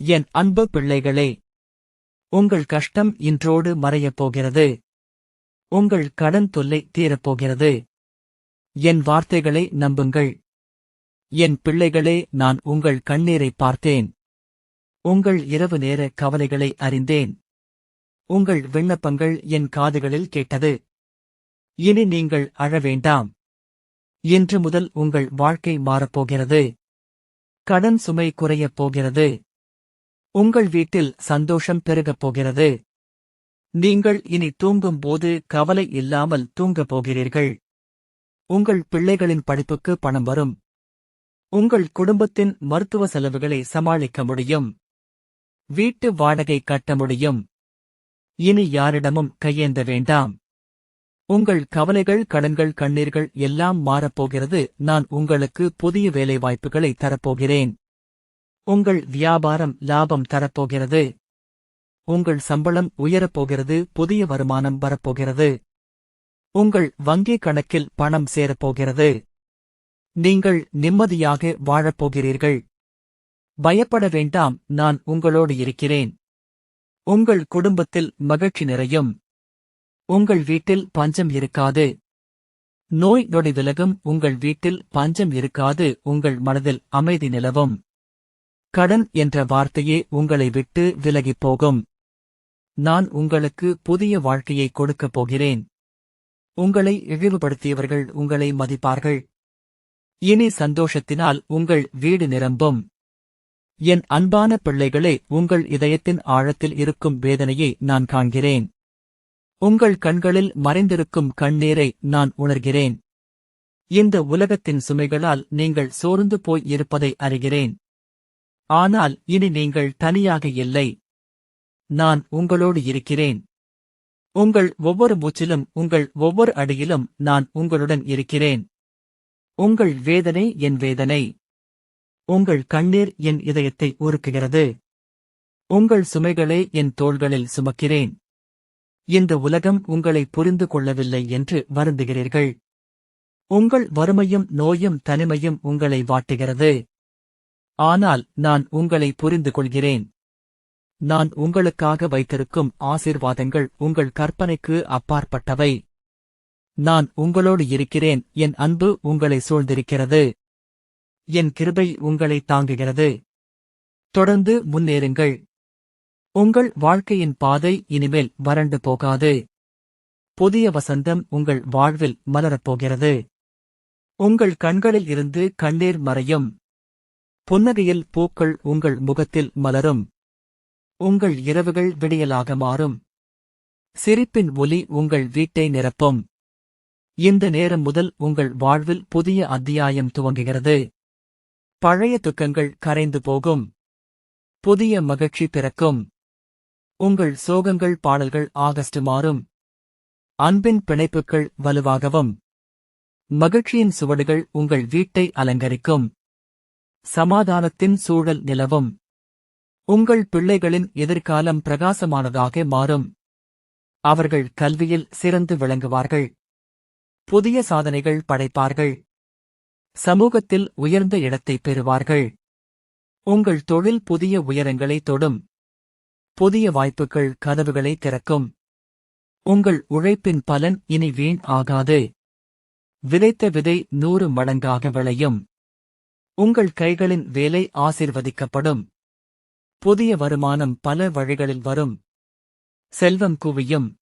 என் அன்பு பிள்ளைகளே உங்கள் கஷ்டம் இன்றோடு மறையப் போகிறது. உங்கள் கடன் தொல்லை தீரப்போகிறது என் வார்த்தைகளை நம்புங்கள். என் பிள்ளைகளே நான் உங்கள் கண்ணீரை பார்த்தேன். உங்கள் இரவு நேர கவலைகளை அறிந்தேன். உங்கள் விண்ணப்பங்கள் என் காதுகளில் கேட்டது. இனி நீங்கள் அழ வேண்டாம். இன்று முதல் உங்கள் வாழ்க்கை மாறப்போகிறது கடன் சுமை குறையப் போகிறது. உங்கள் வீட்டில் சந்தோஷம் பெருகப் போகிறது. நீங்கள் இனி தூங்கும் போது கவலை இல்லாமல் தூங்கப் போகிறீர்கள். உங்கள் பிள்ளைகளின் படிப்புக்கு பணம் வரும். உங்கள் குடும்பத்தின் மருத்துவ செலவுகளை சமாளிக்க முடியும். வீட்டு வாடகை கட்ட முடியும். இனி யாரிடமும் கையேந்த வேண்டாம். உங்கள் கவலைகள் கடன்கள் கண்ணீர்கள் எல்லாம் மாறப்போகிறது நான் உங்களுக்கு புதிய வேலைவாய்ப்புகளை தரப்போகிறேன் உங்கள் வியாபாரம் லாபம் தரப்போகிறது. உங்கள் சம்பளம் உயரப்போகிறது புதிய வருமானம் வரப்போகிறது. உங்கள் வங்கிக் கணக்கில் பணம் சேரப்போகிறது. நீங்கள் நிம்மதியாக வாழப்போகிறீர்கள். பயப்பட வேண்டாம் நான் உங்களோடு இருக்கிறேன். உங்கள் குடும்பத்தில் மகிழ்ச்சி நிறையும். உங்கள் வீட்டில் பஞ்சம் இருக்காது. நோய் நொடி விலகும் உங்கள் வீட்டில் பஞ்சம் இருக்காது உங்கள் மனதில் அமைதி நிலவும். கடன் என்ற வார்த்தையே உங்களை விட்டு விலகிப் போகும். நான் உங்களுக்கு புதிய வாழ்க்கையை கொடுக்கப் போகிறேன். உங்களை இழிவுபடுத்தியவர்கள் உங்களை மதிப்பார்கள். இனி சந்தோஷத்தினால் உங்கள் வீடு நிரம்பும். என் அன்பான பிள்ளைகளே உங்கள் இதயத்தின் ஆழத்தில் இருக்கும் வேதனையை நான் காண்கிறேன். உங்கள் கண்களில் மறைந்திருக்கும் கண்ணீரை நான் உணர்கிறேன். இந்த உலகத்தின் சுமைகளால் நீங்கள் சோர்ந்து போய் இருப்பதை அறிகிறேன். ஆனால் இனி நீங்கள் தனியாக இல்லை. நான் உங்களோடு இருக்கிறேன். உங்கள் ஒவ்வொரு மூச்சிலும் உங்கள் ஒவ்வொரு அடியிலும் நான் உங்களுடன் இருக்கிறேன். உங்கள் வேதனை என் வேதனை. உங்கள் கண்ணீர் என் இதயத்தை உருக்குகிறது. உங்கள் சுமைகளை என் தோள்களில் சுமக்கிறேன். இந்த உலகம் உங்களை புரிந்து கொள்ளவில்லை என்று வருந்துகிறீர்கள். உங்கள் வறுமையும் நோயும் தனிமையும் உங்களை வாட்டுகிறது. ஆனால் நான் உங்களை புரிந்து கொள்கிறேன் நான் உங்களுக்காக வைத்திருக்கும் ஆசீர்வாதங்கள் உங்கள் கற்பனைக்கு அப்பாற்பட்டவை. நான் உங்களோடு இருக்கிறேன் என் அன்பு உங்களை சூழ்ந்திருக்கிறது. என் கிருபை உங்களை தாங்குகிறது. தொடர்ந்து முன்னேறுங்கள். உங்கள் வாழ்க்கையின் பாதை இனிமேல் வறண்டு போகாது. புதிய வசந்தம் உங்கள் வாழ்வில் மலரப்போகிறது உங்கள் கண்களில் இருந்து கண்ணீர் மறையும். புன்னகையில் பூக்கள் உங்கள் முகத்தில் மலரும். உங்கள் இரவுகள் விடியலாக மாறும். சிரிப்பின் ஒலி உங்கள் வீட்டை நிரப்பும். இந்த நேரம் முதல் உங்கள் வாழ்வில் புதிய அத்தியாயம் துவங்குகிறது. பழைய துக்கங்கள் கரைந்து போகும். புதிய மகிழ்ச்சி பிறக்கும். உங்கள் சோகங்கள் பாடல்கள் ஆகஸ்ட் மாறும். அன்பின் பிணைப்புகள் வலுவாகவும். மகிழ்ச்சியின் சுவடுகள் உங்கள் வீட்டை அலங்கரிக்கும். சமாதானத்தின் சூழல் நிலவும். உங்கள் பிள்ளைகளின் எதிர்காலம் பிரகாசமானதாக மாறும். அவர்கள் கல்வியில் சிறந்து விளங்குவார்கள். புதிய சாதனைகள் படைப்பார்கள். சமூகத்தில் உயர்ந்த இடத்தை பெறுவார்கள். உங்கள் தொழில் புதிய உயரங்களை தொடும். புதிய வாய்ப்புகள் கதவுகளை திறக்கும். உங்கள் உழைப்பின் பலன் இனி வீண் ஆகாது. விதைத்த விதை நூறு மடங்காக விளையும். உங்கள் கைகளின் வேலை ஆசிர்வதிக்கப்படும். புதிய வருமானம் பல வழிகளில் வரும். செல்வம் குவியும்.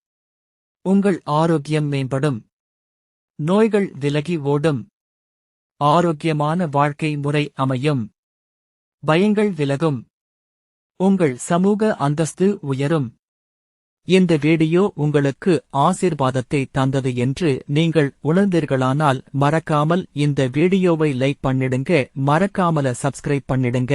உங்கள் ஆரோக்கியம் மேம்படும். நோய்கள் விலகி ஓடும். ஆரோக்கியமான வாழ்க்கை முறை அமையும். பயங்கள் விலகும். உங்கள் சமூக அந்தஸ்து உயரும். இந்த வீடியோ உங்களுக்கு ஆசீர்வாதத்தை தந்தது என்று நீங்கள் உணர்ந்தீர்களானால் மறக்காமல் இந்த வீடியோவை லைக் பண்ணிடுங்க மறக்காமல சப்ஸ்கிரைப் பண்ணிடுங்க.